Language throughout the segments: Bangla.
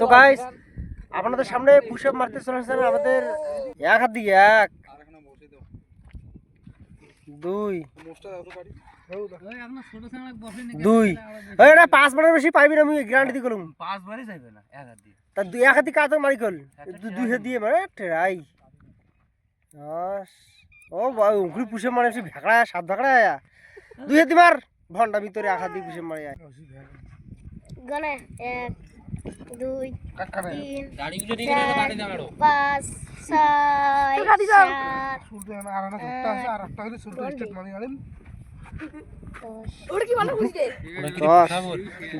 তো গাইস আপনাদের সামনে পুষপ মারতে চলে আসছেন আমাদের এক হাত দিয়ে এক দুই দুই। এটা পাঁচ বারের বেশি পাইবি না আমি গ্যারান্টি দিয়ে গেলুম। পাঁচবারই যাইবে না এক হাত দিয়ে। তা দুই এক হাতি কাজ মারি কল দুই হাত দিয়ে মানে টেরাই ও ভাই উঙ্কুরি পুষে মারে সে ভেকড়া সাত ভেকড়া আয়া। দুই হাতি মার। ঘণ্টা ভিতরে এক হাত দিয়ে পুষে মারে আয়। গনে এক। দুই তিন চার পাঁচ ছয় সাত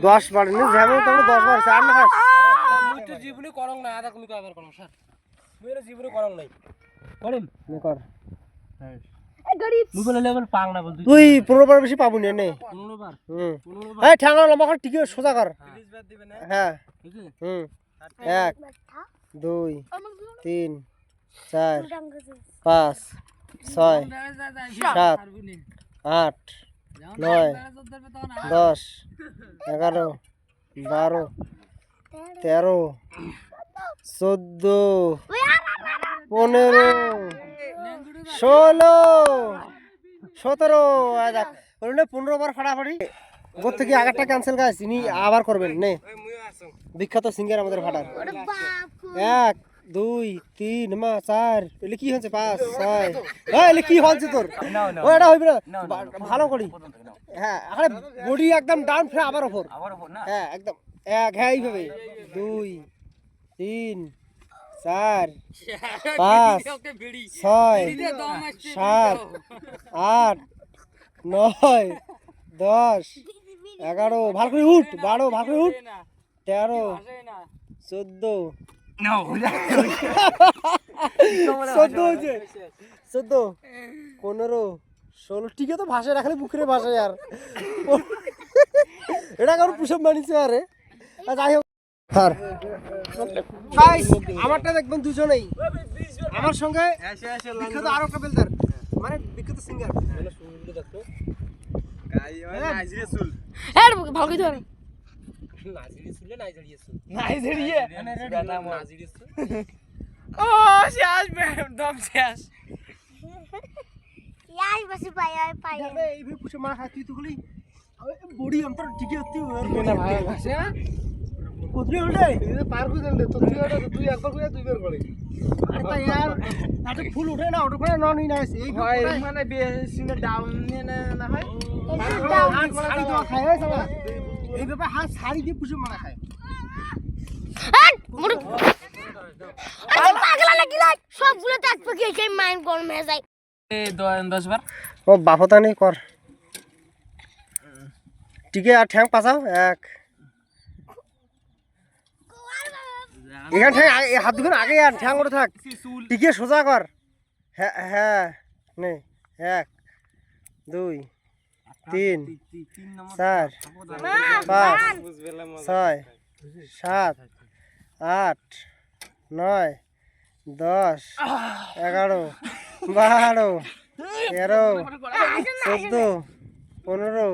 দশ বার যেমন দশ বার চার না জীবনে করং না আদা তুমি কয়বার করং স্যার। জীবনে করং নাই। করেন কর। মুই তুই পনেরো বার বেশি পাবো না নে। ঠ্যাংরা লম্বা কর ঠিক সোজা কর। তিরিশ বার দিবে না? হ্যাঁ। হুম। এক দুই তিন চার পাঁচ ছয় সাত। আট নয় দশ এগারো বারো তেরো চোদ্দ পনেরো ষোলো সতেরো বলুন পনেরো বার ফাটাফাটি। ওর থেকে আগেরটা ক্যান্সেল গাছ ইনি আবার করবেন নে। বিখ্যাত সিঙ্গার আমাদের ভাটার এক দুই তিন মা চার এলে কি হচ্ছে পাঁচ ছয়। হ্যাঁ এলে কি হচ্ছে তোর? ও এটা হইবে না। ভালো করি। হ্যাঁ আরে বডি একদম ডাউন ফের আবার ওপর আবার ওপর না? হ্যাঁ একদম। এক হ্যাঁ এইভাবে। দুই তিন চার পাঁচ ছয় সাত আট নয় দশ এগারো ভালো করে উঠ বারো ভালো করে উঠ তেরো চোদ্দ। চোদ্দ হয়েছে। চোদ্দ পনেরো ষোলো টিকে তো ভাষায় রাখলে পুকুরে ভাষায় আর। এটা কারণ পুষপ মানিছে আরে। আর যাই হোক। Guys, আমারটা দেখবেন দুজনেই। আমার সঙ্গে বিখ্যাত আরও একটা মানে বিখ্যাত সিঙ্গার ভালো করে ধর। নাজিরি শুলে নাইজেরিয়া শুল নাইজেরিয়া? নাজিরি ও শেষ দম শেষ ইয়াই বসে পাই আই পাই এইভাবে পুষে মারা খাচ্ছি তুই খালি বডি অন্তর ঠিকই হচ্ছে কোথায় উল্টে পার করে দিলে তো তুই ওটা তুই একবার করে দুইবার করে। আরে তা यार তাতে ফুল উঠে না ওটা করে নন ই না এই ভাই মানে বেসিনে ডাউন না না হয়? হাত ছাড়ি দেওয়া খায় এই সালা এই ব্যাপারে হাত ছাড়ি দিয়ে পুষে মারা খায়। হাট মুড়ি। আরে পাগলা লাগি লাগ সবগুলো তাক পাকিয়ে সেই মাইন্ড গরম হয়ে যায়। ও বাফতা নেই কর। টিকে আর ঠ্যাং পাচাও এক। এখান ঠ্যাং হাত দুখান আগে আর ঠ্যাং ওটা থাক। টিকে সোজা কর। হ্যাঁ হ্যাঁ নে এক, দুই, তিন, চার, পাঁচ, ছয়, সাত, আট, নয়, দশ, এগারো, বারো, তেরো, চোদ্দ, পনেরো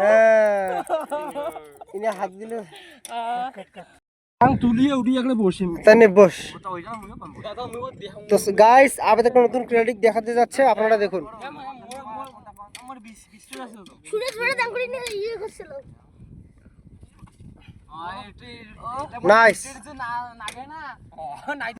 হ্যাঁ। হাত দিল বসি তাই বস। তো গাইস আবার একটা নতুন ক্রেডিট দেখাতে যাচ্ছে আপনারা দেখুন। ইয়ে নাইস না